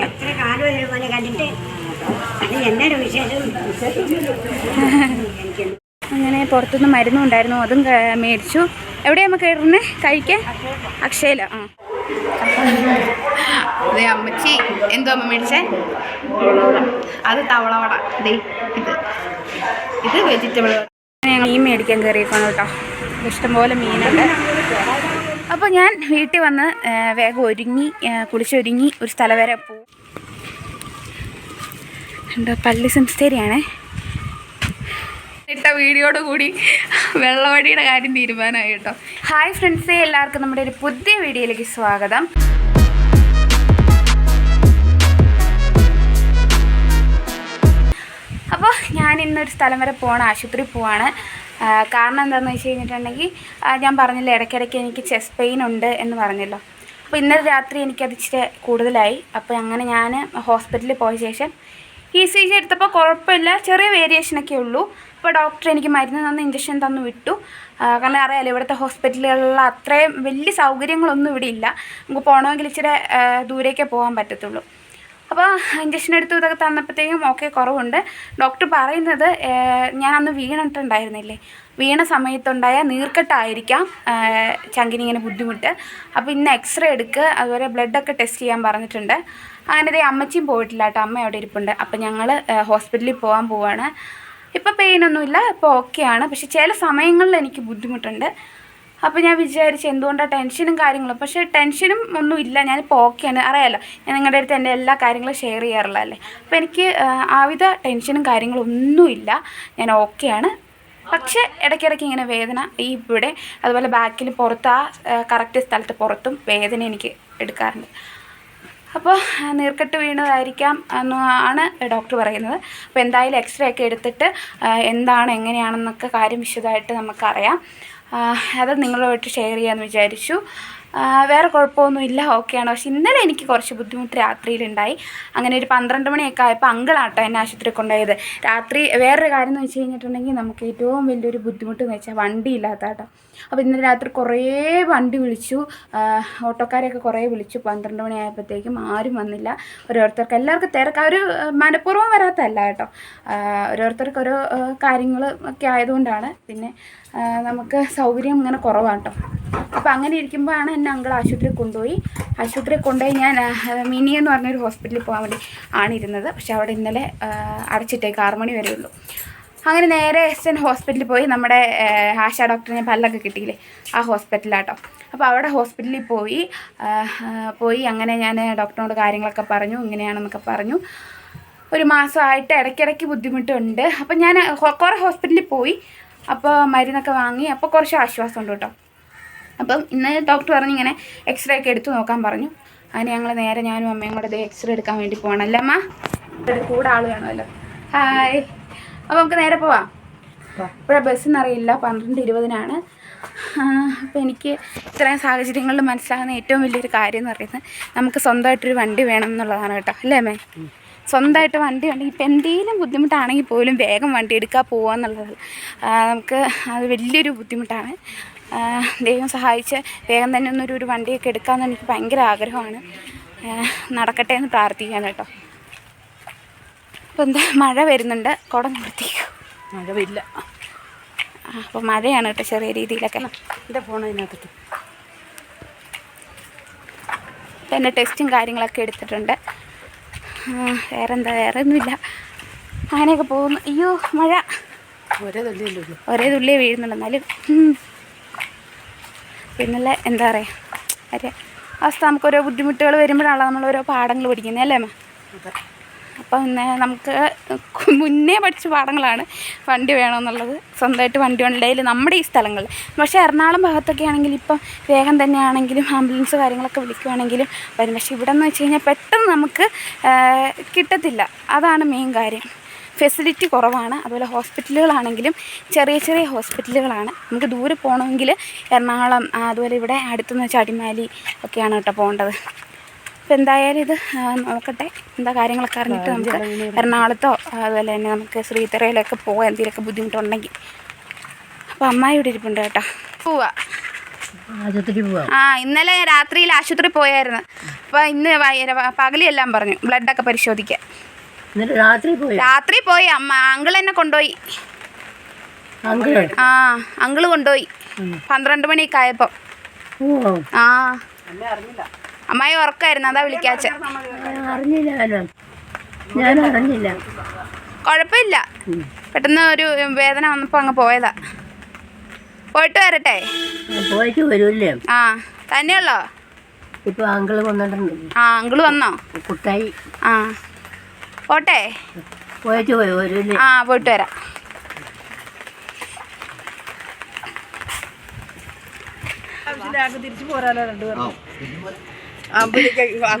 എത്ര കാലം പോലെ കണ്ടിട്ട് അത് എന്നൊരു വിശേഷം അങ്ങനെ പുറത്തുനിന്ന് മരുന്നും ഉണ്ടായിരുന്നു അതും മേടിച്ചു. എവിടെയാ നമുക്ക് കയറുന്നത് കഴിക്കാൻ? അക്ഷയല ആ. അതെ അമ്മച്ചി എന്തോ അമ്മ മേടിച്ചേ? അത് തവളവട ദേ ഇത്. ഇത് വെജിറ്റബിൾ ഞങ്ങൾ മീൻ മേടിക്കാൻ കയറിയേക്കാണ് കേട്ടോ. ഇഷ്ടംപോലെ മീനുണ്ട് അപ്പോൾ ഞാൻ വീട്ടിൽ വന്ന് വേഗം ഒരുങ്ങി കുളിച്ചൊരുങ്ങി ഒരു സ്ഥലം വരെ പോകും എന്താ പള്ളി സംസ്ഥേരിയാണേ ഇട്ട വീഡിയോട് കൂടി വെള്ളവടിയുടെ കാര്യം തീരുമാനമായി കേട്ടോ. ഹായ് ഫ്രണ്ട്സേ എല്ലാവർക്കും നമ്മുടെ ഒരു പുതിയ വീഡിയോയിലേക്ക് സ്വാഗതം. അപ്പോൾ ഞാൻ ഇന്നൊരു സ്ഥലം വരെ പോകണം ആശുപത്രി പോവാണ്. കാരണം എന്താണെന്ന് വെച്ച് കഴിഞ്ഞിട്ടുണ്ടെങ്കിൽ ഞാൻ പറഞ്ഞില്ല ഇടയ്ക്കിടയ്ക്ക് എനിക്ക് ചെസ്റ്റ് പെയിൻ ഉണ്ട് എന്ന് പറഞ്ഞല്ലോ. അപ്പോൾ ഇന്നലെ രാത്രി എനിക്കത് ഇച്ചിരി കൂടുതലായി. അപ്പോൾ അങ്ങനെ ഞാൻ ഹോസ്പിറ്റലിൽ പോയ ശേഷം ഇ സി ജി എടുത്തപ്പോൾ കുഴപ്പമില്ല. ചെറിയ വേരിയേഷനൊക്കെ ഉള്ളൂ. അപ്പോൾ ഡോക്ടർ എനിക്ക് മരുന്ന് തന്ന് ഇഞ്ചക്ഷൻ തന്നു വിട്ടു. കാരണം അറിയാലോ ഇവിടുത്തെ ഹോസ്പിറ്റലുകളിൽ അത്രയും വലിയ സൗകര്യങ്ങളൊന്നും ഇവിടെ ഇല്ല. നമുക്ക് പോകണമെങ്കിൽ ഇച്ചിരി ദൂരേക്കേ പോകാൻ പറ്റത്തുള്ളൂ. അപ്പോൾ ഇഞ്ചക്ഷൻ എടുത്തു ഇതൊക്കെ തന്നപ്പോഴത്തേക്കും ഓക്കെ കുറവുണ്ട്. ഡോക്ടർ പറയുന്നത് ഞാൻ അന്ന് വീണിട്ടുണ്ടായിരുന്നില്ലേ? വീണ സമയത്തുണ്ടായ നീർക്കെട്ടായിരിക്കാം ഏഹ്, ചങ്കിന് ഇങ്ങനെ ബുദ്ധിമുട്ട്. അപ്പോൾ ഇന്ന് എക്സ്റേ എടുക്കുക അതുപോലെ ബ്ലഡൊക്കെ ടെസ്റ്റ് ചെയ്യാൻ പറഞ്ഞിട്ടുണ്ട്. അങ്ങനെ ഇതേ അമ്മച്ചിയും പോയിട്ടില്ല കേട്ടോ അമ്മ അവിടെ ഇരിപ്പുണ്ട്. അപ്പോൾ ഞങ്ങൾ ഹോസ്പിറ്റലിൽ പോകാൻ പോവാണ്. ഇപ്പോൾ പെയിനൊന്നുമില്ല ഇപ്പോൾ ഓക്കെയാണ് പക്ഷെ ചില സമയങ്ങളിൽ എനിക്ക് ബുദ്ധിമുട്ടുണ്ട്. അപ്പോൾ ഞാൻ വിചാരിച്ചു എന്തുകൊണ്ടാണ് ടെൻഷനും കാര്യങ്ങളും? പക്ഷേ ടെൻഷനും ഒന്നും ഇല്ല. ഞാനിപ്പോൾ ഓക്കെയാണ് അറിയാലോ ഞാൻ നിങ്ങളുടെ അടുത്ത് എന്റെ എല്ലാ കാര്യങ്ങളും ഷെയർ ചെയ്യാറുള്ള അല്ലേ? അപ്പോൾ എനിക്ക് ആവിധ ടെൻഷനും കാര്യങ്ങളും ഒന്നുമില്ല ഞാൻ ഓക്കെയാണ് പക്ഷേ ഇടയ്ക്കിടയ്ക്ക് ഇങ്ങനെ വേദന ഈ ഇവിടെ അതുപോലെ ബാക്കിൽ പുറത്ത് ആ കറക്റ്റ് സ്ഥലത്ത് പുറത്തും വേദന എനിക്ക് എടുക്കാറുണ്ട്. അപ്പോൾ നീർക്കെട്ട് വീണതായിരിക്കാം എന്നാണ് ഡോക്ടർ പറയുന്നത്. അപ്പോൾ എന്തായാലും എക്സ്റേ ഒക്കെ എടുത്തിട്ട് എന്താണ് എങ്ങനെയാണെന്നൊക്കെ കാര്യം വിശദമായിട്ട് നമുക്കറിയാം. അത് നിങ്ങളുമായിട്ട് ഷെയർ ചെയ്യാമെന്ന് വിചാരിച്ചു. വേറെ കുഴപ്പമൊന്നുമില്ല ഓക്കെയാണ് പക്ഷെ ഇന്നലെ എനിക്ക് കുറച്ച് ബുദ്ധിമുട്ട് രാത്രിയിലുണ്ടായി. അങ്ങനെ ഒരു പന്ത്രണ്ട് മണിയൊക്കെ ആയപ്പോൾ അങ്കിളാട്ടോ എന്നെ ആശുപത്രി കൊണ്ടുപോയത്. രാത്രി വേറൊരു കാര്യം എന്ന് വെച്ച് കഴിഞ്ഞിട്ടുണ്ടെങ്കിൽ നമുക്ക് ഏറ്റവും വലിയൊരു ബുദ്ധിമുട്ട് എന്ന് വെച്ചാൽ വണ്ടി ഇല്ലാത്ത കേട്ടോ അപ്പോൾ ഇന്നലെ രാത്രി കുറേ വണ്ടി വിളിച്ചു. ഓട്ടോക്കാരെയൊക്കെ കുറേ വിളിച്ചു. പന്ത്രണ്ട് മണിയായപ്പോഴത്തേക്കും ആരും വന്നില്ല. ഓരോരുത്തർക്ക് എല്ലാവർക്കും തിരക്ക്. അവർ മനഃപൂർവം വരാത്തല്ല കേട്ടോ. ഓരോരുത്തർക്ക് ഓരോ കാര്യങ്ങൾ ഒക്കെ ആയതുകൊണ്ടാണ്. പിന്നെ നമുക്ക് സൗകര്യം ഇങ്ങനെ കുറവാണ് കേട്ടോ അപ്പോൾ അങ്ങനെ ഇരിക്കുമ്പോഴാണ് എന്നെ അങ്കിൾ ആശുപത്രിയിൽ കൊണ്ടുപോയി. ആശുപത്രിയിൽ കൊണ്ടുപോയി ഞാൻ മിനി എന്ന് പറഞ്ഞൊരു ഹോസ്പിറ്റലിൽ പോകാൻ വേണ്ടി ആണ് ഇരുന്നത് പക്ഷെ അവിടെ ഇന്നലെ അടച്ചിട്ടേക്ക് ആറ് മണി ഉള്ളൂ. അങ്ങനെ നേരെ എസ് എൻ ഹോസ്പിറ്റലിൽ പോയി നമ്മുടെ ആശ ഡോക്ടറിനെ പല്ലൊക്കെ കിട്ടിയില്ലേ ആ ഹോസ്പിറ്റലാട്ടോ അപ്പോൾ അവിടെ ഹോസ്പിറ്റലിൽ പോയി പോയി അങ്ങനെ ഞാൻ ഡോക്ടറിനോട് കാര്യങ്ങളൊക്കെ പറഞ്ഞു ഇങ്ങനെയാണെന്നൊക്കെ പറഞ്ഞു. ഒരു മാസമായിട്ട് ഇടയ്ക്കിടയ്ക്ക് ബുദ്ധിമുട്ടുണ്ട്. അപ്പം ഞാൻ കുറേ ഹോസ്പിറ്റലിൽ പോയി. അപ്പോൾ മരുന്നൊക്കെ വാങ്ങി അപ്പോൾ കുറച്ച് ആശ്വാസം ഉണ്ട് കേട്ടോ. അപ്പം ഇന്ന് ഡോക്ടർ പറഞ്ഞു ഇങ്ങനെ എക്സ്റേ ഒക്കെ എടുത്തു നോക്കാൻ പറഞ്ഞു. അങ്ങനെ ഞങ്ങൾ നേരെ ഞാനും അമ്മയും കൂടെ എക്സ്റേ എടുക്കാൻ വേണ്ടി പോകണല്ലേ അമ്മ? കൂടെ ആൾ വേണമല്ലോ ഹായ് അപ്പോൾ നമുക്ക് നേരെ പോവാം. ഇവിടെ ബസ്സിന് അറിയില്ല പന്ത്രണ്ട് ഇരുപതിനാണ്. അപ്പോൾ എനിക്ക് ഇത്രയും സാഹചര്യങ്ങളിൽ മനസ്സിലാകുന്ന ഏറ്റവും വലിയൊരു കാര്യം എന്ന് പറയുന്നത് നമുക്ക് സ്വന്തമായിട്ടൊരു വണ്ടി വേണം എന്നുള്ളതാണ് കേട്ടോ. അല്ലേ അമ്മേ? സ്വന്തമായിട്ട് വണ്ടി ഉണ്ടെങ്കിൽ ഇപ്പം എന്തെങ്കിലും ബുദ്ധിമുട്ടാണെങ്കിൽ പോലും വേഗം വണ്ടി എടുക്കാൻ പോവുക എന്നുള്ളത് നമുക്ക് അത് വലിയൊരു ബുദ്ധിമുട്ടാണ്. ദൈവം സഹായിച്ച് വേഗം തന്നെ ഒന്നൊരു ഒരു വണ്ടിയൊക്കെ എടുക്കാമെന്ന് എനിക്ക് ഭയങ്കര ആഗ്രഹമാണ്. നടക്കട്ടെ എന്ന് പ്രാർത്ഥിക്കാൻ കേട്ടോ. അപ്പോൾ എന്താ മഴ വരുന്നുണ്ട്. കുടം നിർത്തിക്കോ. മഴവില്ല അപ്പോൾ മഴയാണ് കേട്ടോ ചെറിയ രീതിയിലൊക്കെ. എന്റെ ഫോൺ അതിനകത്തിട്ട് എന്റെ ടെസ്റ്റും കാര്യങ്ങളൊക്കെ എടുത്തിട്ടുണ്ട്. വേറെന്താ വേറെ ഒന്നുമില്ല അങ്ങനെയൊക്കെ പോകുന്നു. അയ്യോ മഴ. ഒരേ തല്ലിയല്ലോ ഒരേ തുള്ളിയേ വീഴുന്നുണ്ട് എന്നാലും പിന്നല്ല എന്താ പറയുക അരെ അവസ്ഥ. നമുക്ക് ഓരോ ബുദ്ധിമുട്ടുകൾ വരുമ്പോഴാണല്ലോ നമ്മൾ ഓരോ പാഠങ്ങൾ പഠിക്കുന്നത് അല്ലേ അമ്മ അപ്പം പിന്നെ നമുക്ക് മുന്നേ പഠിച്ച പാഠങ്ങളാണ് വണ്ടി വേണമെന്നുള്ളത്. സ്വന്തമായിട്ട് വണ്ടി ഉണ്ടെങ്കിൽ നമ്മുടെ ഈ സ്ഥലങ്ങളിൽ പക്ഷേ എറണാകുളം ഭാഗത്തൊക്കെ ആണെങ്കിൽ ഇപ്പം വേഗം തന്നെ ആണെങ്കിലും ആംബുലൻസ് കാര്യങ്ങളൊക്കെ വിളിക്കുവാണെങ്കിലും വരും. പക്ഷേ ഇവിടെ എന്ന് വെച്ച് കഴിഞ്ഞാൽ പെട്ടെന്ന് നമുക്ക് കിട്ടത്തില്ല. അതാണ് മെയിൻ കാര്യം. ഫെസിലിറ്റി കുറവാണ്. അതുപോലെ ഹോസ്പിറ്റലുകളാണെങ്കിലും ചെറിയ ചെറിയ ഹോസ്പിറ്റലുകളാണ്. നമുക്ക് ദൂരെ പോകണമെങ്കിൽ എറണാകുളം അതുപോലെ ഇവിടെ അടുത്തുനിന്ന് ചടിമാലി ഒക്കെയാണ് കേട്ടോ പോകേണ്ടത്. അപ്പോൾ എന്തായാലും ഇത് നോക്കട്ടെ. എന്താ കാര്യങ്ങളൊക്കെ അറിഞ്ഞിട്ട് നമുക്ക് എറണാകുളത്തോ അതുപോലെ തന്നെ നമുക്ക് ശ്രീധരയിലൊക്കെ പോകാൻ എന്തെങ്കിലുമൊക്കെ ബുദ്ധിമുട്ടുണ്ടെങ്കിൽ. അപ്പോൾ അമ്മായി ഇവിടെ ഇരിപ്പുണ്ട് കേട്ടോ. പോവാ. ആ ഇന്നലെ രാത്രിയിൽ ആശുപത്രി പോയായിരുന്നു. അപ്പോൾ ഇന്ന് പകലെല്ലാം പറഞ്ഞു ബ്ലഡൊക്കെ പരിശോധിക്കാൻ. എന്നിട്ട് രാത്രി പോയി? രാത്രി പോയി. അമ്മ അങ്കിൾ എന്നെ കൊണ്ടുപോയി. ആ അങ്കിൾ കൊണ്ടുപോയി. പന്ത്രണ്ട് മണിയൊക്കെ ആയപ്പോ. ഓ ആ. അമ്മായി ഉറക്കായിരുന്നു അതാ വിളിക്കാച്ച അറിഞ്ഞില്ല ഞാൻ ഞാൻ അറിഞ്ഞില്ല. കുഴപ്പമില്ല. പെട്ടെന്ന് ഒരു വേദന വന്നപ്പോൾ അങ്ങ് പോയതാ. പോയിട്ട് വരട്ടെ? ഞാൻ പോയിട്ട് വരൂല്ലേ? ആ തന്നെയുള്ളോ? ഇപ്പൊ അങ്കിൾ വന്നിട്ടുണ്ട്. ആ അങ്കിൾ വന്നോ? കുട്ടായി. ആ. പോട്ടെ? പോയിട്ട് വരൂല്ലേ? ആ പോയിട്ട് വരാം. അപ്പോൾ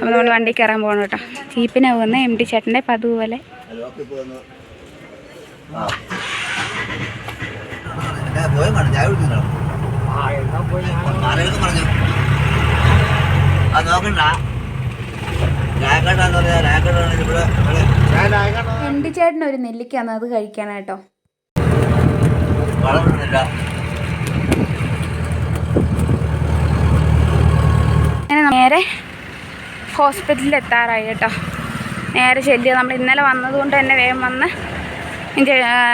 നമ്മൾ വണ്ടി കയറാൻ പോകണം കേട്ടോ. ജീപ്പിനെ പോകുന്ന എം ടി ചേട്ടന്റെ പതുപോലെ എം ടി ചേട്ടൻ ഒരു നെല്ലിക്കാന്ന് അത് കഴിക്കാനായിട്ടോ. വളർന്നില്ല നേരെ ഹോസ്പിറ്റലിൽ എത്താറായി കേട്ടോ. നേരെ ചെല്ലുക നമ്മൾ ഇന്നലെ വന്നതുകൊണ്ട് തന്നെ വേഗം വന്ന്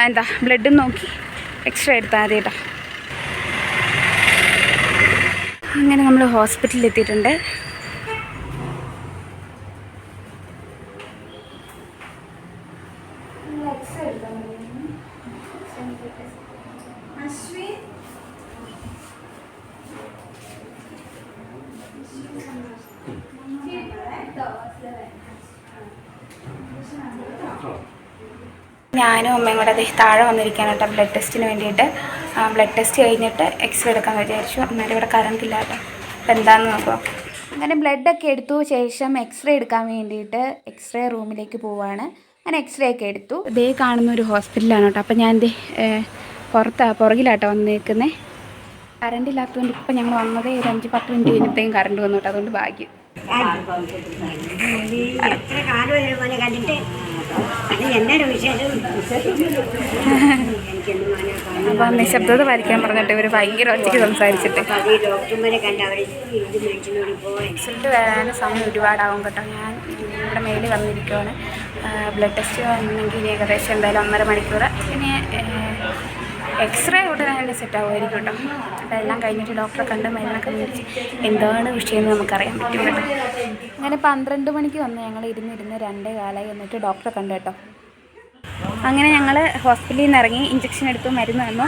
എന്താ ബ്ലഡ് നോക്കി എക്സ്റേ എടുത്താൽ മതി കേട്ടോ. അങ്ങനെ നമ്മൾ ഹോസ്പിറ്റലിൽ എത്തിയിട്ടുണ്ട് ഞാനും അമ്മയും കൂടെ താഴെ വന്നിരിക്കുകയാണ് കേട്ടോ ബ്ലഡ് ടെസ്റ്റിന് വേണ്ടിയിട്ട്. ബ്ലഡ് ടെസ്റ്റ് കഴിഞ്ഞിട്ട് എക്സ്റേ എടുക്കാൻ വിചാരിച്ചു. അന്നേരം ഇവിടെ കറണ്ട് ഇല്ല കേട്ടോ. അപ്പോൾ എന്താണെന്ന് നോക്കാം. അങ്ങനെ ബ്ലഡൊക്കെ എടുത്തു. ശേഷം എക്സ്റേ എടുക്കാൻ വേണ്ടിയിട്ട് എക്സ്റേ റൂമിലേക്ക് പോവാണ്. അങ്ങനെ എക്സ്റേ ഒക്കെ എടുത്തു. ഇതേ കാണുന്ന ഒരു ഹോസ്പിറ്റലാണ് കേട്ടോ. അപ്പോൾ ഞാൻ ദേ പുറത്താ പുറകിലാട്ടോ വന്നേക്കുന്നത് കറണ്ട് ഇല്ലാത്തതുകൊണ്ട് ഇപ്പം ഞങ്ങൾ വന്നത് ഒരു അഞ്ച് പത്ത് മിനിറ്റ് കഴിഞ്ഞപ്പോഴത്തേക്കും കറണ്ട് വന്നു കേട്ടോ അതുകൊണ്ട് ഭാഗ്യം. എത്ര കാലം കണ്ടിട്ട് അപ്പോൾ നിശബ്ദത പാലിക്കാൻ പറഞ്ഞിട്ട് ഇവർ ഭയങ്കര ഒറ്റയ്ക്ക് സംസാരിച്ചിട്ട്. റിസൾട്ട് വരാൻ സമയം ഒരുപാടാവും കേട്ടോ. ഞാൻ ഇവിടെ മേലിൽ വന്നിരിക്കുവാണ്. ബ്ലഡ് ടെസ്റ്റ് വന്നെങ്കിൽ ഏകദേശം എന്തായാലും ഒന്നര മണിക്കൂർ പിന്നെ എക്സ്റേ ഉടനെ തന്നെ സെറ്റാവുമായിരിക്കും കേട്ടോ. അപ്പോൾ എല്ലാം കഴിഞ്ഞിട്ട് ഡോക്ടറെ കണ്ട് മരുന്നൊക്കെ മേടിച്ച് എന്താണ് വിഷയം എന്ന് നമുക്കറിയാൻ പറ്റും കേട്ടോ. അങ്ങനെ പന്ത്രണ്ട് മണിക്ക് വന്ന് ഞങ്ങൾ ഇരുന്നിരുന്ന് രണ്ടേ കാലായി എന്നിട്ട് ഡോക്ടറെ കണ്ടു കേട്ടോ. അങ്ങനെ ഞങ്ങൾ ഹോസ്പിറ്റലിൽ നിന്ന് ഇറങ്ങി ഇഞ്ചക്ഷൻ എടുത്തു മരുന്ന് തന്നു.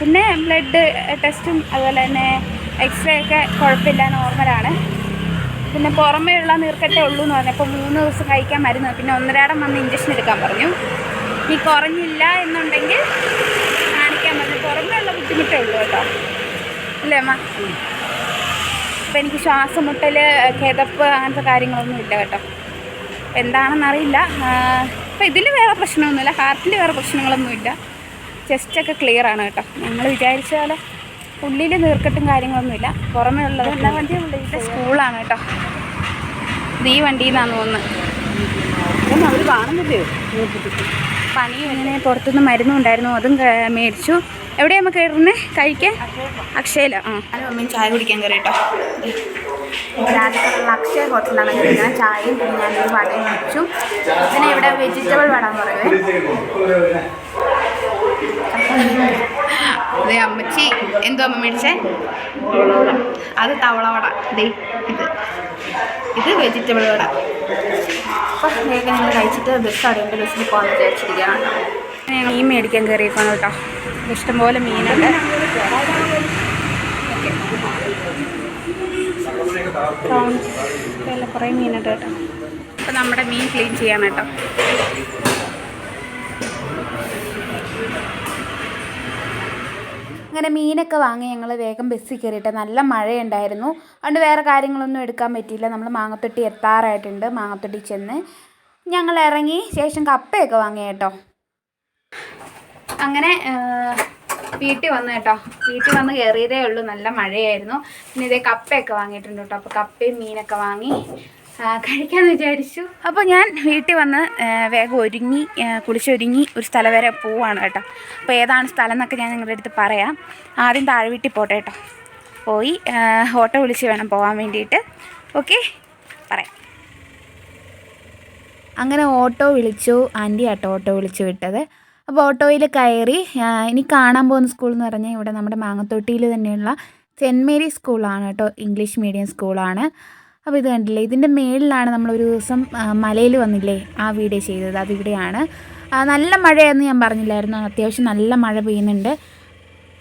പിന്നെ ബ്ലഡ് ടെസ്റ്റും അതുപോലെ തന്നെ എക്സ്റേ ഒക്കെ കുഴപ്പമില്ല നോർമലാണ് പിന്നെ പുറമേയുള്ള നീർക്കെട്ടേ ഉള്ളൂ എന്ന് പറഞ്ഞപ്പോൾ മൂന്ന് ദിവസം കഴിക്കാൻ മരുന്ന്. പിന്നെ ഒന്നരാടം വന്ന് ഇഞ്ചക്ഷൻ എടുക്കാൻ പറഞ്ഞു. ഇനി കുറഞ്ഞില്ല എന്നുണ്ടെങ്കിൽ ബുദ്ധിമുട്ടേ ഉള്ളൂ കേട്ടോ. അല്ലേ അമ്മ? അപ്പം എനിക്ക് ശ്വാസം മുട്ടൽ കിതപ്പ് അങ്ങനത്തെ കാര്യങ്ങളൊന്നും ഇല്ല കേട്ടോ. എന്താണെന്നറിയില്ല അപ്പം ഇതിൽ വേറെ പ്രശ്നമൊന്നുമില്ല. ഹാർട്ടിൽ വേറെ പ്രശ്നങ്ങളൊന്നുമില്ല ചെസ്റ്റൊക്കെ ക്ലിയർ ആണ് കേട്ടോ. ഞങ്ങൾ വിചാരിച്ച പോലെ ഉള്ളിൽ നീർക്കെട്ടും കാര്യങ്ങളൊന്നുമില്ല പുറമേ ഉള്ളത് എല്ലാ വണ്ടിയും ഉള്ളിൽ സ്കൂളാണ് കേട്ടോ. നീ ഈ വണ്ടിയിൽ നിന്നാണ് തോന്നുന്നത് അവർ കാണുന്നില്ലേ പണി ഇങ്ങനെ പുറത്തുനിന്ന് മരുന്നുണ്ടായിരുന്നു അതും മേടിച്ചു. എവിടെയാ നമുക്ക് കയറുന്നത് കഴിക്കാൻ? അക്ഷയല ആ. ഞാനും അമ്മയും ചായ കുടിക്കാൻ കയറി കേട്ടോ. രാജസ്ഥാനുള്ള അക്ഷയ ഹോട്ടലിലാണ് കഴിക്കുന്നത് ചായയും പിന്നെ ഞാനൊരു വടയും വെച്ചു. പിന്നെ ഇവിടെ വെജിറ്റബിൾ വട എന്ന് പറയുന്നത് അതെ അമ്മച്ചി എന്തോ അമ്മ മേടിച്ചേ? അത് തവള വട. ദേ ഇത്. ഇത് വെജിറ്റബിൾ വട. അപ്പം വേഗം ഞങ്ങൾ കഴിച്ചിട്ട് ബസ് അറിയേണ്ട ബസ്സിൽ പോകാൻ വിചാരിച്ചിരിക്കുകയാണ് ഞങ്ങൾ മീൻ മേടിക്കാൻ കയറിയേക്കാണ് കേട്ടോ. ഇഷ്ടംപോലെ മീനുണ്ട്. ഇതെല്ലാം കുറേ മീനുണ്ട് കേട്ടോ. അപ്പോൾ നമ്മുടെ മീൻ ക്ലീൻ ചെയ്യാൻ കേട്ടോ. അങ്ങനെ മീനൊക്കെ വാങ്ങി ഞങ്ങൾ വേഗം ബസ്സിൽ കയറിയിട്ട് നല്ല മഴയുണ്ടായിരുന്നു. അതുകൊണ്ട് വേറെ കാര്യങ്ങളൊന്നും എടുക്കാൻ പറ്റിയില്ല. നമ്മൾ മാങ്ങത്തൊട്ടി എത്താറായിട്ടുണ്ട്. മാങ്ങത്തൊട്ടി ചെന്ന് ഞങ്ങൾ ഇറങ്ങി ശേഷം കപ്പയൊക്കെ വാങ്ങി കേട്ടോ. അങ്ങനെ വീട്ടിൽ വന്നു കേട്ടോ. വീട്ടിൽ വന്ന് കയറിയതേ ഉള്ളൂ. നല്ല മഴയായിരുന്നു. പിന്നെ ഇതേ കപ്പയൊക്കെ വാങ്ങിയിട്ടുണ്ട് കേട്ടോ. അപ്പോൾ കപ്പയും മീനൊക്കെ വാങ്ങി കഴിക്കാമെന്ന് വിചാരിച്ചു. അപ്പോൾ ഞാൻ വീട്ടിൽ വന്ന് വേഗം ഒരുങ്ങി കുളിച്ചൊരുങ്ങി ഒരു സ്ഥലം വരെ പോവാണ് കേട്ടോ. അപ്പോൾ ഏതാണ് സ്ഥലം എന്നൊക്കെ ഞാൻ നിങ്ങളുടെ അടുത്ത് പറയാം. ആദ്യം താഴെ വീട്ടിൽ പോട്ടെ കേട്ടോ. പോയി ഓട്ടോ വിളിച്ച് വേണം പോകാൻ വേണ്ടിയിട്ട്. ഓക്കെ? പറയാം. അങ്ങനെ ഓട്ടോ വിളിച്ചു. ആന്റി ആട്ടോ ഓട്ടോ വിളിച്ചു വിട്ടത്. അപ്പോൾ ഓട്ടോയിൽ കയറി ഇനി കാണാൻ പോകുന്ന സ്കൂൾ എന്ന് പറഞ്ഞാൽ ഇവിടെ നമ്മുടെ മാങ്ങത്തൊട്ടിയിൽ തന്നെയുള്ള സെന്റ് മേരി സ്കൂളാണ് കേട്ടോ. ഇംഗ്ലീഷ് മീഡിയം സ്കൂളാണ് അപ്പോൾ ഇത് കണ്ടില്ലേ? ഇതിന്റെ മേളിലാണ് നമ്മളൊരു ദിവസം മലയിൽ വന്നില്ലേ? ആ വീഡിയോ ചെയ്തത്. അതിവിടെയാണ് നല്ല മഴയെന്ന് ഞാൻ പറഞ്ഞില്ലായിരുന്നു. അത്യാവശ്യം നല്ല മഴ പെയ്യുന്നുണ്ട്.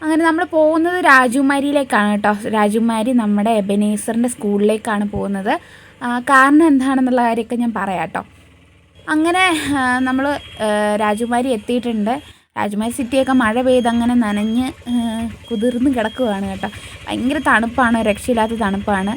അങ്ങനെ നമ്മൾ പോകുന്നത് രാജകുമാരിയിലേക്കാണ് കേട്ടോ. രാജകുമാരി നമ്മുടെ എബനേസറിന്റെ സ്കൂളിലേക്കാണ് പോകുന്നത്. കാരണം എന്താണെന്നുള്ള കാര്യമൊക്കെ ഞാൻ പറയാം കേട്ടോ. അങ്ങനെ നമ്മൾ രാജകുമാരി എത്തിയിട്ടുണ്ട്. രാജകുമാരി സിറ്റിയൊക്കെ മഴ പെയ്ത് അങ്ങനെ നനഞ്ഞ് കുതിർന്ന് കിടക്കുകയാണ് കേട്ടോ. ഭയങ്കര തണുപ്പാണ് രക്ഷയില്ലാത്ത തണുപ്പാണ്.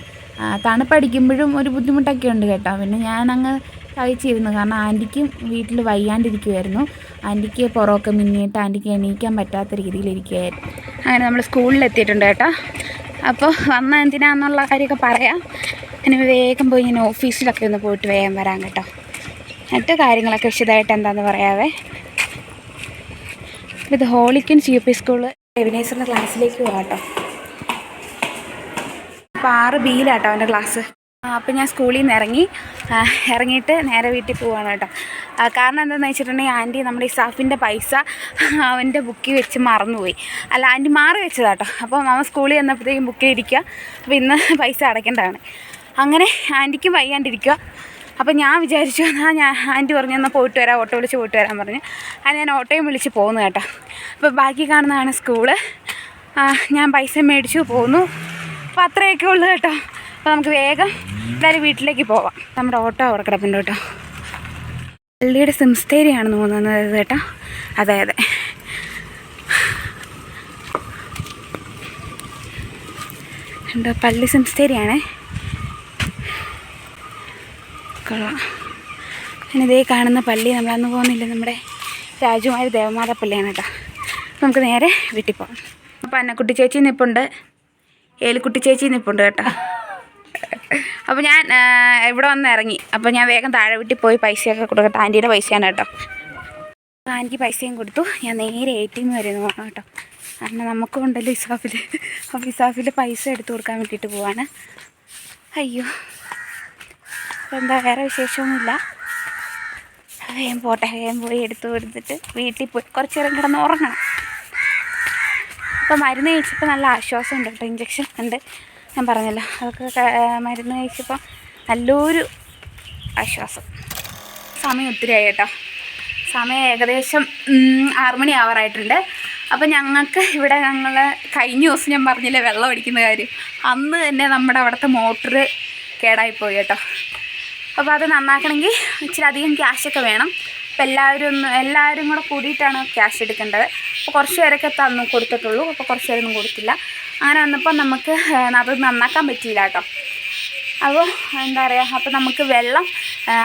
തണുപ്പടിക്കുമ്പോഴും ഒരു ബുദ്ധിമുട്ടൊക്കെ ഉണ്ട് കേട്ടോ. പിന്നെ ഞാൻ ഞാനങ്ങ് കഴിച്ചിരുന്നു കാരണം ആന്റിക്കും വീട്ടിൽ വയ്യാണ്ടിരിക്കുമായിരുന്നു ആന്റിക്ക് പുറമൊക്കെ മിന്നിയിട്ട് ആന്റിക്ക് എണീക്കാൻ പറ്റാത്ത രീതിയിലിരിക്കുകയായിരുന്നു അങ്ങനെ നമ്മൾ സ്കൂളിൽ എത്തിയിട്ടുണ്ട് കേട്ടോ. അപ്പോൾ വന്ന എന്തിനാന്നുള്ള കാര്യമൊക്കെ പറയാം. ഇനി വേഗം പോയി ഇങ്ങനെ ഓഫീസിലൊക്കെ ഒന്ന് പോയിട്ട് വേഗം വരാം കേട്ടോ. മറ്റു കാര്യങ്ങളൊക്കെ വിശദമായിട്ട് എന്താണെന്ന് പറയാവേ. ഇത് ഹോളിക്കൻസ് യു പി സ്കൂൾ എവിനേസറിന്റെ ക്ലാസ്സിലേക്ക് പോകാം കേട്ടോ. അപ്പോൾ ആറ് ബിയിലാട്ടോ അവന്റെ ക്ലാസ്. അപ്പോൾ ഞാൻ സ്കൂളിൽ നിന്ന് ഇറങ്ങി ഇറങ്ങിയിട്ട് നേരെ വീട്ടിൽ പോവാണ് കേട്ടോ. കാരണം എന്താണെന്ന് വെച്ചിട്ടുണ്ടെങ്കിൽ ആന്റി നമ്മുടെ ഇസാഫിന്റെ പൈസ അവന്റെ ബുക്കിൽ വെച്ച് മറന്നുപോയി. അല്ല ആന്റി മാറി വെച്ചതാട്ടോ. അപ്പോൾ അവൻ സ്കൂളിൽ ചെന്നപ്പോഴത്തേക്കും ബുക്കിലിരിക്കുക അപ്പോൾ ഇന്ന് പൈസ അടയ്ക്കേണ്ടതാണ്. അങ്ങനെ ആന്റിക്കും വയ്യാണ്ടിരിക്കുക. അപ്പോൾ ഞാൻ വിചാരിച്ചു എന്നാൽ ഞാൻ ആന്റി പറഞ്ഞു എന്നാൽ പോയിട്ട് വരാം ഓട്ടോ വിളിച്ച് പോയിട്ട് വരാൻ പറഞ്ഞു. അത് ഞാൻ ഓട്ടോയും വിളിച്ച് പോകുന്നു കേട്ടോ. അപ്പോൾ ബാക്കി കാണുന്നതാണ് സ്കൂൾ. ഞാൻ പൈസ മേടിച്ചു പോന്നു. അപ്പോൾ അത്രയൊക്കെ ഉള്ളു കേട്ടോ. അപ്പോൾ നമുക്ക് വേഗം എന്തായാലും വീട്ടിലേക്ക് പോവാം. നമ്മുടെ ഓട്ടോ അവിടെ കിടപ്പുണ്ട് കേട്ടോ. പള്ളിയുടെ സിംസ്തേരിയാണ് തോന്നുന്നത് കേട്ടോ. അതെ അതെ. എന്താ പള്ളി സിംസ്തേരിയാണേ കൊള്ളാം. ഇതേ കാണുന്ന പള്ളി നമ്മളന്ന് പോകുന്നില്ല നമ്മുടെ രാജകുമാരി ദേവമാത പള്ളിയാണ് കേട്ടോ. നമുക്ക് നേരെ വീട്ടിൽ പോകാം. അപ്പോൾ അന്നക്കുട്ടി ചേച്ചി നിൽപ്പുണ്ട് ഏലിക്കുട്ടി ചേച്ചി നിൽപ്പുണ്ട് കേട്ടോ. അപ്പോൾ ഞാൻ ഇവിടെ വന്ന് ഇറങ്ങി. അപ്പോൾ ഞാൻ വേഗം താഴെ വീട്ടിൽ പോയി പൈസയൊക്കെ കൊടുക്കട്ടെ. ആന്റിയുടെ പൈസയാണ് കേട്ടോ. ആന്റി പൈസയും കൊടുത്തു. ഞാൻ നേരെ എ ടി എം വരെ ഒന്ന് പോകണം കേട്ടോ. കാരണം നമുക്കും ഉണ്ടല്ലോ ഇസാഫിൽ അപ്പോൾ ഇസാഫിൽ പൈസ എടുത്തു കൊടുക്കാൻ വേണ്ടിയിട്ട് പോവാണ്. അയ്യോ. എന്താ വേറെ വിശേഷമൊന്നുമില്ല. വേഗം പോട്ടെ വേഗം പോയി എടുത്തു കൊടുത്തിട്ട് വീട്ടിൽ പോയി കുറച്ച് നേരം കിടന്ന് ഉറങ്ങണം. അപ്പോൾ മരുന്ന് കഴിച്ചപ്പോൾ നല്ല ആശ്വാസം ഉണ്ട് കേട്ടോ ഇഞ്ചക്ഷൻ ഉണ്ട്. ഞാൻ പറഞ്ഞല്ലോ അതൊക്കെ മരുന്ന് കഴിച്ചപ്പോൾ നല്ലൊരു ആശ്വാസം. സമയം ഒത്തിരി ആയി കേട്ടോ. സമയം ഏകദേശം ഉം, മണി ആവാറായിട്ടുണ്ട്. അപ്പോൾ ഞങ്ങൾക്ക് ഇവിടെ ഞങ്ങൾ കഴിഞ്ഞ ദിവസം ഞാൻ പറഞ്ഞില്ലേ വെള്ളം അടിക്കുന്ന കാര്യം. അന്ന് തന്നെ നമ്മുടെ അവിടുത്തെ മോട്ടറ് കേടായിപ്പോയി കേട്ടോ. അപ്പോൾ അത് നന്നാക്കണമെങ്കിൽ ഇച്ചിരി അധികം ക്യാഷൊക്കെ വേണം. അപ്പോൾ എല്ലാവരും ഒന്ന് എല്ലാവരും കൂടെ കൂടിയിട്ടാണ് ക്യാഷ് എടുക്കേണ്ടത്. അപ്പോൾ കുറച്ച് പേരൊക്കെ തന്നു കൊടുത്തിട്ടുള്ളൂ. അപ്പോൾ കുറച്ച് പേരൊന്നും കൊടുത്തില്ല. അങ്ങനെ വന്നപ്പോൾ നമുക്ക് അത് നന്നാക്കാൻ പറ്റിയില്ല കേട്ടോ. അപ്പോൾ എന്താ പറയുക അപ്പോൾ നമുക്ക് വെള്ളം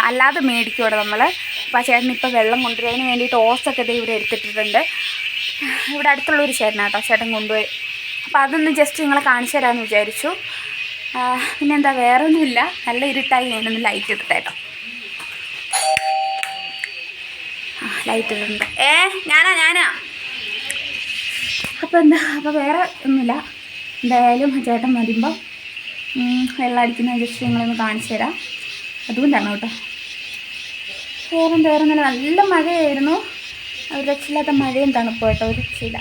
അല്ലാതെ മേടിക്കും ഇവിടെ നമ്മൾ അപ്പോൾ ചേട്ടൻ ഇപ്പോൾ വെള്ളം കൊണ്ടുവരുന്നതിന് വേണ്ടിയിട്ട് ഓസൊക്കെ ദേ ഇവിടെ എടുത്തിട്ടിട്ടുണ്ട്. ഇവിടെ അടുത്തുള്ളൊരു ചേട്ടനാട്ടോ ചേട്ടൻ കൊണ്ടുപോയി. അപ്പോൾ അതൊന്ന് ജസ്റ്റ് നിങ്ങളെ കാണിച്ചു തരാമെന്ന് വിചാരിച്ചു. പിന്നെന്താ വേറെ ഒന്നുമില്ല നല്ല ഇരുട്ടായി ഞാനൊന്ന് ലൈറ്റ് ഇട്ടിട്ട് കേട്ടോ ലൈറ്റ് ഇട്ടിട്ടുണ്ട് ഏ ഞാനാ ഞാനാ. അപ്പോൾ എന്താ അപ്പോൾ വേറെ ഒന്നുമില്ല. എന്തായാലും ചേട്ടൻ വരുമ്പം വെള്ളം അടിക്കുന്ന ജസ്റ്റ് നിങ്ങളൊന്ന് കാണിച്ചു തരാം. അതുകൊണ്ടാണ് കേട്ടോ. വേറെ എന്താ വേറെ നല്ല നല്ല മഴയായിരുന്നു. ഒരു രക്ഷയില്ലാത്ത മഴയും തണുപ്പ് കേട്ടോ ഒരു രക്ഷയില്ല.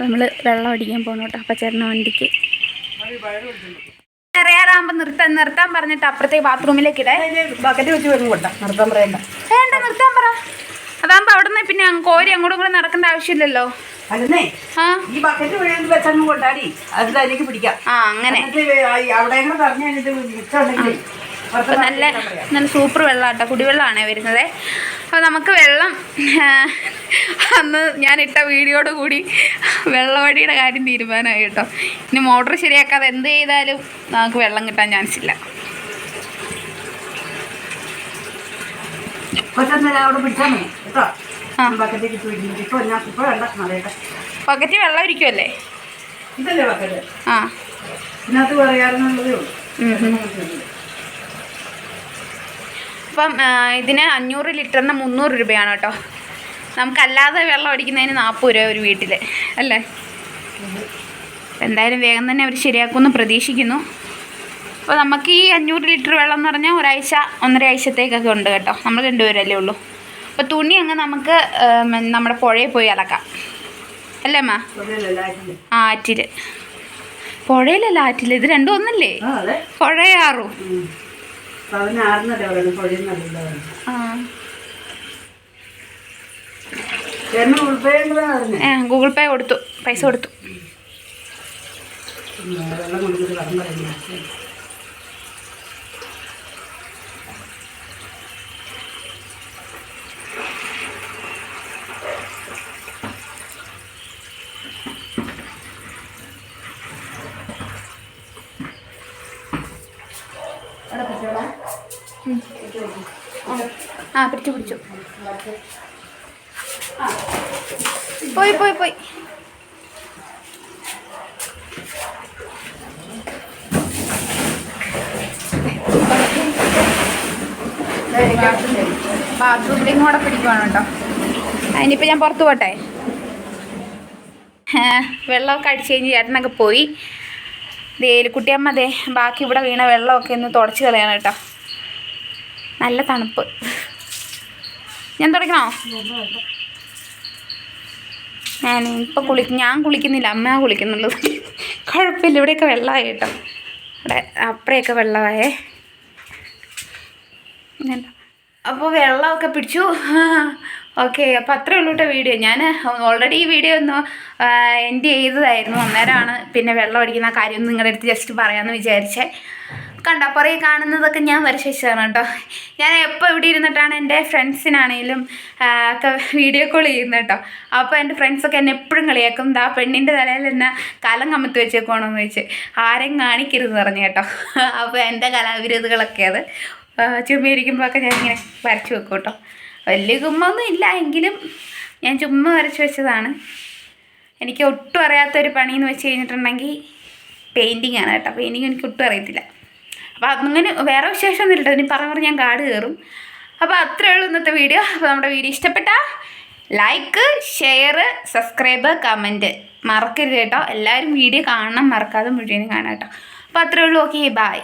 നമ്മൾ വെള്ളം അടിക്കാൻ പോകണം കേട്ടോ. അപ്പം ചേട്ടന്റെ വണ്ടിക്ക് അറിയാറാകുമ്പോൾ നിർത്താൻ നിർത്താൻ പറഞ്ഞിട്ട് അപ്പുറത്തെ ബാത്റൂമിലേക്ക് ഇടേ. ബക്കറ്റ് വെച്ച് വെള്ളം കൊണ്ട നിർത്താൻ പറയണ്ട. വേണ്ട നിർത്താൻ പറ. അതാകുമ്പോ അവിടെ നിന്ന് പിന്നെ കോരി അങ്ങോട്ടും കൂടെ നടക്കേണ്ട ആവശ്യമില്ലല്ലോ. ഈ ബക്കറ്റ് വീഴുന്നത് വെച്ചങ്ങ് കൊണ്ടാടി. അതിൽ എനിക്ക് പിടിക്കാം. ആ അങ്ങനെ. അവിടെ അപ്പോൾ നല്ല നല്ല സൂപ്പർ വെള്ളമാട്ടോ കുടിവെള്ളമാണ് വരുന്നത്. അപ്പോൾ നമുക്ക് വെള്ളം അന്ന് ഞാൻ ഇട്ട വീഡിയോട് കൂടി വെള്ളവടിയുടെ കാര്യം തീരുമാനമായി കേട്ടോ. ഇനി മോട്ടർ ശരിയാക്കാതെ എന്ത് ചെയ്താലും നമുക്ക് വെള്ളം കിട്ടാൻ ചാൻസ് ഇല്ല. പക്കറ്റ് വെള്ളം ഇരിക്കുമല്ലേ ആ. ഇതിനകത്ത് പറയാറുള്ളതേ ഉള്ളൂ. അപ്പം ഇതിന് അഞ്ഞൂറ് ലിറ്ററിന് മുന്നൂറ് രൂപയാണ് കേട്ടോ. നമുക്കല്ലാതെ വെള്ളം അടിക്കുന്നതിന് നാൽപ്പത് രൂപ ഒരു വീട്ടിൽ അല്ലേ? എന്തായാലും വേഗം തന്നെ അവർ ശരിയാക്കുമെന്ന് പ്രതീക്ഷിക്കുന്നു. അപ്പോൾ നമുക്ക് ഈ അഞ്ഞൂറ് ലിറ്റർ വെള്ളം എന്ന് പറഞ്ഞാൽ ഒരാഴ്ച ഒന്നര ആഴ്ചത്തേക്കൊക്കെ ഉണ്ട് കേട്ടോ. നമ്മൾ രണ്ടുപേരല്ലേ ഉള്ളൂ. അപ്പോൾ തുണി അങ്ങ് നമുക്ക് നമ്മുടെ പുഴയിൽ പോയി അലക്കാം. അല്ലേ അമ്മ? ആ ആറ്റിൽ പുഴയിലല്ല ആറ്റിൽ ഇത് രണ്ടും ഒന്നല്ലേ? പുഴയാറും. പറയുന്നത് ഗൂഗിൾ പേ കൊടുത്തു പൈസ കൊടുത്തു വെള്ളം കൊടുത്തിട്ട് കടം പറയുന്നത് ആ പിടിച്ചു പിടിച്ചു. പോയി പോയി പോയി. ബാത്റൂമിലേക്കും കൂടെ പിടിക്കുവാണ് കേട്ടോ. അതിനിപ്പോൾ ഞാൻ പുറത്ത് പോട്ടെ. വെള്ളമൊക്കെ അടിച്ച് കഴിഞ്ഞ് ചേട്ടനൊക്കെ പോയി. ദേ കുട്ടിയമ്മ ദേ ബാക്കി ഇവിടെ വീണ വെള്ളമൊക്കെ ഒന്ന് തുടച്ച് കളയാണ് കേട്ടോ. നല്ല തണുപ്പ്. ഞാൻ തുടക്കണോ ഞാൻ ഇപ്പം കുളി ഞാൻ കുളിക്കുന്നില്ല അമ്മ കുളിക്കുന്നുള്ളൂ കുഴപ്പമില്ല ഇവിടെയൊക്കെ വെള്ളമായി കേട്ടോ. ഇവിടെ അപ്പുറയൊക്കെ വെള്ളമായേ. അപ്പോൾ വെള്ളമൊക്കെ പിടിച്ചു. ഓക്കെ അപ്പോൾ അത്രേ ഉള്ളൂ കേട്ടോ വീഡിയോ. ഞാൻ ഓൾറെഡി ഈ വീഡിയോ ഒന്ന് എൻഡ് ചെയ്തതായിരുന്നു. അന്നേരമാണ് പിന്നെ വെള്ളം അടിക്കുന്ന കാര്യം നിങ്ങളുടെ അടുത്ത് ജസ്റ്റ് പറയാമെന്ന് വിചാരിച്ചേ. കണ്ടോ പുറകെ കാണുന്നതൊക്കെ ഞാൻ വരച്ച് വെച്ചതാണ് കേട്ടോ. ഞാൻ എപ്പോൾ ഇവിടെ ഇരുന്നിട്ടാണ് എന്റെ ഫ്രണ്ട്സിനാണേലും ഒക്കെ വീഡിയോ കോൾ ചെയ്യുന്നത് കേട്ടോ. അപ്പോൾ എന്റെ ഫ്രണ്ട്സൊക്കെ എന്നെ എപ്പോഴും കളിയാക്കും. ദാ പെണ്ണിന്റെ തലയിൽ എന്നെ കലം കമത്തി വെച്ചേക്കോണമെന്ന് ചോദിച്ച് ആരെയും കാണിക്കരുത് പറഞ്ഞു കേട്ടോ. അപ്പോൾ എന്റെ കലാവിരുതുകളൊക്കെ അത് ചുമ്മിയിരിക്കുമ്പോഴൊക്കെ ഞാനിങ്ങനെ വരച്ച് വെക്കും കേട്ടോ. വലിയ കുമ്മൊന്നും ഇല്ല എങ്കിലും ഞാൻ ചുമ്മ വരച്ച് വെച്ചതാണ്. എനിക്ക് ഒട്ടും അറിയാത്തൊരു പണിയെന്ന് വെച്ച് കഴിഞ്ഞിട്ടുണ്ടെങ്കിൽ പെയിന്റിങ് ആണ് കേട്ടോ. പെയിന്റിങ് എനിക്ക് ഒട്ടും അറിയത്തില്ല. അപ്പോൾ അങ്ങനെ വേറെ വിശേഷമൊന്നും ഇല്ല ഇനി പറഞ്ഞു പറഞ്ഞ് ഞാൻ കാട് കയറും. അപ്പോൾ അത്രേ ഉള്ളൂ ഇന്നത്തെ വീഡിയോ. അപ്പോൾ നമ്മുടെ വീഡിയോ ഇഷ്ടപ്പെട്ട ലൈക്ക് ഷെയർ സബ്സ്ക്രൈബ് കമന്റ് മറക്കരുത് കേട്ടോ. എല്ലാവരും വീഡിയോ കാണണം മറക്കാതെ മുഴുവനും കാണാം കേട്ടോ. അപ്പോൾ അത്രേ ഉള്ളൂ. Okay bye